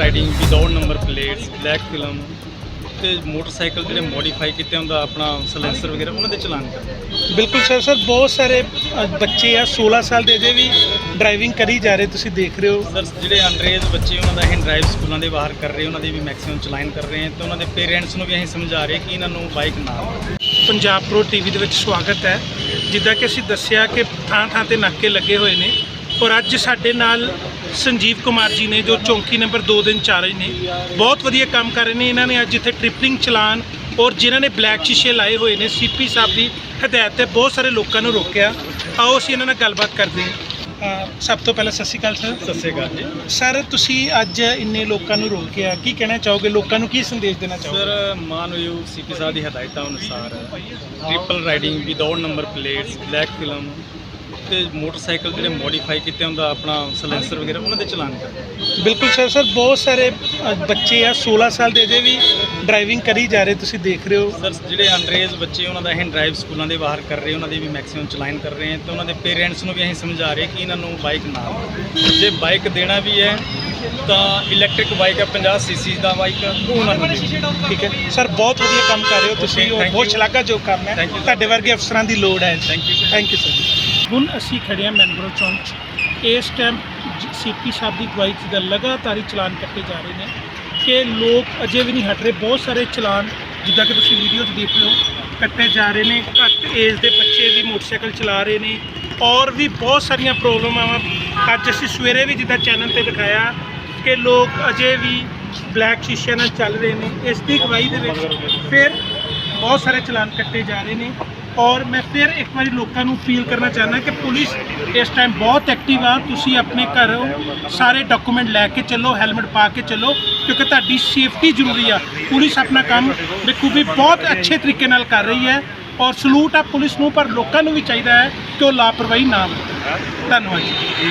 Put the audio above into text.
Riding without number plates black film ਤੇ motorcycle ਜਿਹੜੇ modify ਕੀਤੇ ਹੁੰਦਾ ਆਪਣਾ ਸਲੈਂਸਰ ਵਗੈਰਾ ਉਹਨਾਂ ਦੇ ਚਲਾਨ ਕਰਦੇ ਬਿਲਕੁਲ ਸਰ ਸਰ ਬਹੁਤ ਸਾਰੇ ਬੱਚੇ ਆ 16 ਸਾਲ ਦੇ ਅਜੇ ਵੀ ਡਰਾਈਵਿੰਗ ਕਰੀ ਜਾ ਰਹੇ ਤੁਸੀਂ ਦੇਖ ਰਹੇ ਹੋ। ਸਰ ਜਿਹੜੇ ਅੰਡਰੇਜ ਬੱਚੇ ਉਹਨਾਂ ਦਾ ਅਸੀਂ ਡਰਾਈਵ ਸਕੂਲਾਂ ਦੇ ਬਾਹਰ ਕਰ ਰਹੇ ਉਹਨਾਂ ਦੀ ਵੀ ਮੈਕਸਿਮਮ ਚਲਾਨ ਕਰ ਰਹੇ ਹਾਂ ਤੇ ਉਹਨਾਂ ਦੇ ਪੇਰੈਂਟਸ ਨੂੰ ਵੀ ਅਸੀਂ ਸਮਝਾ ਰਹੇ ਕਿ ਇਹਨਾਂ ਨੂੰ ਬਾਈਕ ਨਾ। ਪੰਜਾਬ ਪ੍ਰੋ ਟੀਵੀ ਦੇ ਵਿੱਚ ਸਵਾਗਤ ਹੈ। ਜਿੱਦਾਂ ਕਿ ਅਸੀਂ ਦੱਸਿਆ ਕਿ ਥਾਂ ਥਾਂ ਤੇ ਨਾਕੇ ਲੱਗੇ ਹੋਏ ਨੇ ਔਰ ਅੱਜ ਸਾਡੇ ਨਾਲ ਸੰਜੀਵ ਕੁਮਾਰ ਜੀ ਨੇ ਜੋ ਚੌਂਕੀ ਨੰਬਰ 2 ਦੇ ਇੰਚਾਰਜ ਨੇ ਬਹੁਤ ਵਧੀਆ ਕੰਮ ਕਰ ਰਹੇ ਨੇ। ਇਹਨਾਂ ਨੇ ਅੱਜ ਇੱਥੇ ਟ੍ਰਿਪਲਿੰਗ ਚਲਾਨ ਔਰ ਜਿਨ੍ਹਾਂ ਨੇ ਬਲੈਕ ਸ਼ੀਸ਼ੇ ਲਾਏ ਹੋਏ ਨੇ ਸੀਪੀ ਸਾਹਿਬ ਦੀ ਹਦਾਇਤ ਤੇ ਬਹੁਤ ਸਾਰੇ ਲੋਕਾਂ ਨੂੰ ਰੋਕਿਆ। ਆਓ ਅਸੀਂ ਇਹਨਾਂ ਨਾਲ ਗੱਲਬਾਤ ਕਰਦੇ ਹਾਂ। ਸਭ ਤੋਂ ਪਹਿਲਾਂ ਸਤਿ ਸ਼੍ਰੀ ਅਕਾਲ ਸਰ। ਸਤਿ ਸ਼੍ਰੀ ਅਕਾਲ ਜੀ। ਸਰ ਤੁਸੀਂ ਅੱਜ ਇੰਨੇ ਲੋਕਾਂ ਨੂੰ ਰੋਕਿਆ ਕੀ ਕਹਿਣਾ ਚਾਹੋਗੇ? ਲੋਕਾਂ ਨੂੰ ਕੀ ਸੰਦੇਸ਼ ਦੇਣਾ ਚਾਹੋਗੇ? ਸਰ ਮਾਨਯੋਗ ਸੀਪੀ ਸਾਹਿਬ ਦੀ ਹਦਾਇਤਾਂ ਅਨੁਸਾਰ triple riding without number plates black film ਤੇ ਮੋਟਰਸਾਈਕਲ ਜਿਹੜੇ ਮੋਡੀਫਾਈ ਕੀਤੇ ਹੁੰਦਾ ਆਪਣਾ ਸਲੈਂਸਰ ਵਗੈਰਾ ਉਹਨਾਂ ਦੇ ਚਲਾਨ ਕਰਦੇ ਬਿਲਕੁਲ ਸਰ ਸਰ ਬਹੁਤ ਸਾਰੇ ਬੱਚੇ ਆ 16 ਸਾਲ ਦੇ ਅਜੇ ਵੀ ਡਰਾਈਵਿੰਗ ਕਰੀ ਜਾ ਰਹੇ ਤੁਸੀਂ ਦੇਖ ਰਹੇ ਹੋ ਸਰ ਜਿਹੜੇ ਅੰਡਰੇਜ ਬੱਚੇ ਉਹਨਾਂ ਦਾ ਅਸੀਂ ਡਰਾਈਵ ਸਕੂਲਾਂ ਦੇ ਬਾਹਰ ਕਰ ਰਹੇ ਉਹਨਾਂ ਦੀ ਵੀ ਮੈਕਸਿਮਮ ਚਲਾਨ ਕਰ ਰਹੇ ਹਾਂ ਤੇ ਉਹਨਾਂ ਦੇ ਪੇਰੈਂਟਸ ਨੂੰ ਵੀ ਅਸੀਂ ਸਮਝਾ ਰਹੇ ਕਿ ਇਹਨਾਂ ਨੂੰ ਬਾਈਕ ਨਾ। ਜੇ ਬਾਈਕ ਦੇਣਾ ਵੀ ਹੈ ਤਾਂ ਇਲੈਕਟ੍ਰਿਕ ਬਾਈਕ ਹੈ 50 ਸੀਸੀ ਦਾ ਬਾਈਕ ਉਹ ਉਹਨਾਂ ਨੂੰ। ਠੀਕ ਹੈ ਸਰ ਬਹੁਤ ਵਧੀਆ ਕੰਮ ਕਰ ਰਹੇ ਹੋ ਤੁਸੀਂ ਬਹੁਤ. ਸ਼ਲਾਘਾਯੋਗ ਕੰਮ ਹੈ. ਤੁਹਾਡੇ ਵਰਗੇ ਅਫਸਰਾਂ ਦੀ ਲੋੜ ਹੈ you, sir. Thank you sir ਹੁਣ ਅਸੀਂ ਖੜੇ ਹਾਂ ਮੈਨਗਰੋ ਚੌਂਕ 'ਚ। ਇਸ ਟਾਈਮ ਸੀਪੀ ਸਾਹਿਬ ਦੀ ਅਗਵਾਈ 'ਚ ਦਾ ਲਗਾਤਾਰ ਹੀ ਚਲਾਨ ਕੱਟੇ ਜਾ ਰਹੇ ਨੇ ਕਿ ਲੋਕ ਅਜੇ ਵੀ ਨਹੀਂ ਹਟ ਰਹੇ। ਬਹੁਤ ਸਾਰੇ ਚਲਾਨ, ਜਿੱਦਾਂ ਕਿ ਤੁਸੀਂ ਵੀਡੀਓ 'ਚ ਦੇਖ ਰਹੇ ਕੱਟੇ ਜਾ ਰਹੇ ਨੇ। ਘੱਟ ਏਜ ਦੇ ਬੱਚੇ ਵੀ ਮੋਟਰਸਾਈਕਲ ਚਲਾ ਰਹੇ ਨੇ ਔਰ ਵੀ ਬਹੁਤ ਸਾਰੀਆਂ ਪ੍ਰੋਬਲਮਾਂ। ਵਾ ਅੱਜ ਅਸੀਂ ਸਵੇਰੇ ਵੀ ਜਿੱਦਾਂ ਚੈਨਲ ਤੇ ਦਿਖਾਇਆ ਕਿ ਲੋਕ ਅਜੇ ਵੀ ਬਲੈਕ ਸ਼ੀਸ਼ਿਆਂ ਨਾਲ ਚੱਲ ਰਹੇ ਨੇ। ਇਸ ਦੀ ਅਗਵਾਈ ਦੇ ਵਿੱਚ ਫਿਰ ਬਹੁਤ ਸਾਰੇ ਚਲਾਨ ਕੱਟੇ ਜਾ ਰਹੇ ਨੇ। ਔਰ ਮੈਂ ਫਿਰ ਇੱਕ ਵਾਰੀ ਲੋਕਾਂ ਨੂੰ ਫੀਲ ਕਰਨਾ ਚਾਹੁੰਦਾ ਕਿ ਪੁਲਿਸ ਇਸ ਟਾਈਮ ਬਹੁਤ ਐਕਟਿਵ ਆ। ਤੁਸੀਂ ਆਪਣੇ ਘਰ ਸਾਰੇ ਡਾਕੂਮੈਂਟ ਲੈ ਕੇ ਚੱਲੋ ਹੈਲਮਟ ਪਾ ਕੇ ਚੱਲੋ, ਕਿਉਂਕਿ ਤੁਹਾਡੀ ਸੇਫਟੀ ਜ਼ਰੂਰੀ ਆ। ਪੁਲਿਸ ਆਪਣਾ ਕੰਮ ਬਖੂਬੀ ਬਹੁਤ ਅੱਛੇ ਤਰੀਕੇ ਨਾਲ ਕਰ ਰਹੀ ਹੈ ਔਰ ਸਲੂਟ ਆ ਪੁਲਿਸ ਨੂੰ, ਪਰ ਲੋਕਾਂ ਨੂੰ ਵੀ ਚਾਹੀਦਾ ਹੈ ਕਿ ਉਹ ਲਾਪਰਵਾਹੀ ਨਾ ਵਰਤਣ। ਧੰਨਵਾਦ ਜੀ।